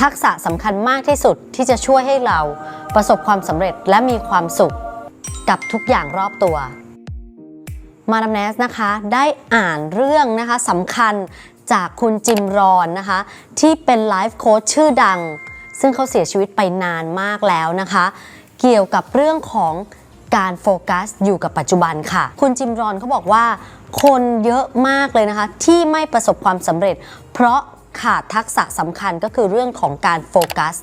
ทักษะสำคัญมากที่สุดที่จะช่วยให้เราประสบความสำเร็จและมีความสุข กับทุกอย่างรอบตัว มาดามแนสนะคะได้อ่านเรื่องนะคะสำคัญจากคุณจิมรอนนะคะ ที่เป็นไลฟ์โค้ชชื่อดัง ซึ่งเขาเสียชีวิตไปนานมากแล้วนะคะ เกี่ยวกับเรื่องของการโฟกัสอยู่กับปัจจุบันค่ะ คุณจิมรอนเขาบอกว่า คนเยอะมากเลยนะคะ ที่ไม่ประสบความสำเร็จ เพราะ ขาดทักษะสำคัญก็คือเรื่องของการโฟกัส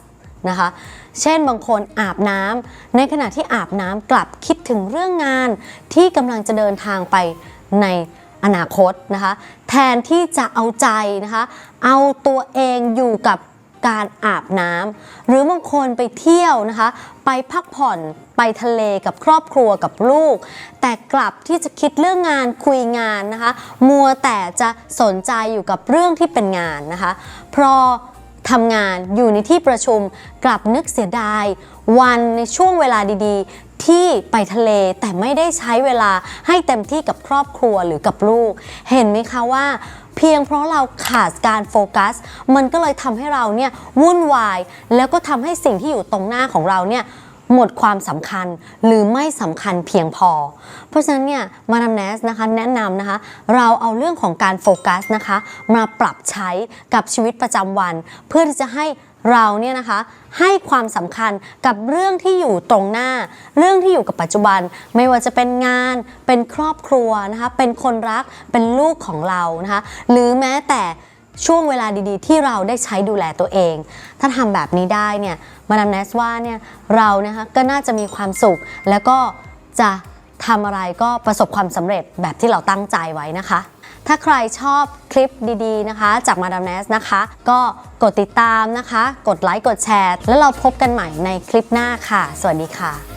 นะคะ เช่นบางคนอาบน้ำในขณะที่อาบน้ำกลับคิดถึงเรื่องงานที่กำลังจะเดินทางไปในอนาคตนะคะ แทนที่จะเอาใจนะคะ เอาตัวเองอยู่กับ การอาบน้ำหรือบางคนไปเที่ยวนะคะ ไปพักผ่อนไปทะเลกับครอบครัวกับลูก แต่กลับที่จะคิดเรื่องงานคุยงานนะคะ มัวแต่จะสนใจอยู่กับเรื่องที่เป็นงานนะคะพราะทำงานอยู่ในที่ประชุมกลับนึกเสียดาย วันในช่วงเวลาดีๆ ที่ไปทะเลแต่ไม่ได้ใช้เวลาให้เต็มที่กับครอบครัวหรือกับลูก เห็นไหมคะว่า พียงเพราะเราขาดการโฟกัส มันก็เลยทำให้เราเนี่ยวุ่นวาย แล้วก็ทำให้สิ่งที่อยู่ตรงหน้าของเราเนี่ย หมดความสำคัญหรือไม่สำคัญเพียงพอ เพราะฉะนั้นเนี่ยมาดามแนสนะคะแนะนำนะคะ เราเอาเรื่องของการโฟกัสนะคะ มาปรับใช้กับชีวิตประจำวัน เพื่อที่จะให้เราเนี่ยนะคะให้ความสำคัญกับเรื่องที่อยู่ตรงหน้า เรื่องที่อยู่กับปัจจุบัน ไม่ว่าจะเป็นงาน เป็นครอบครัวนะคะ เป็นคนรัก เป็นลูกของเรานะคะ หรือแม้แต่ ช่วงเวลาดีๆ ที่เราได้ใช้ดูแลตัวเอง ถ้าทำแบบนี้ได้เนี่ยมาดามแนสว่าเนี่ยเรานะคะก็น่าจะมีความสุข แล้วก็จะทำอะไรก็ประสบความสำเร็จแบบที่เราตั้งใจไว้นะคะ ถ้าใครชอบคลิปดีๆนะคะ จากมาดามแนสนะคะ ก็กดติดตามนะคะ กดไลค์กดแชร์ แล้วเราพบกันใหม่ในคลิปหน้าค่ะ สวัสดีค่ะ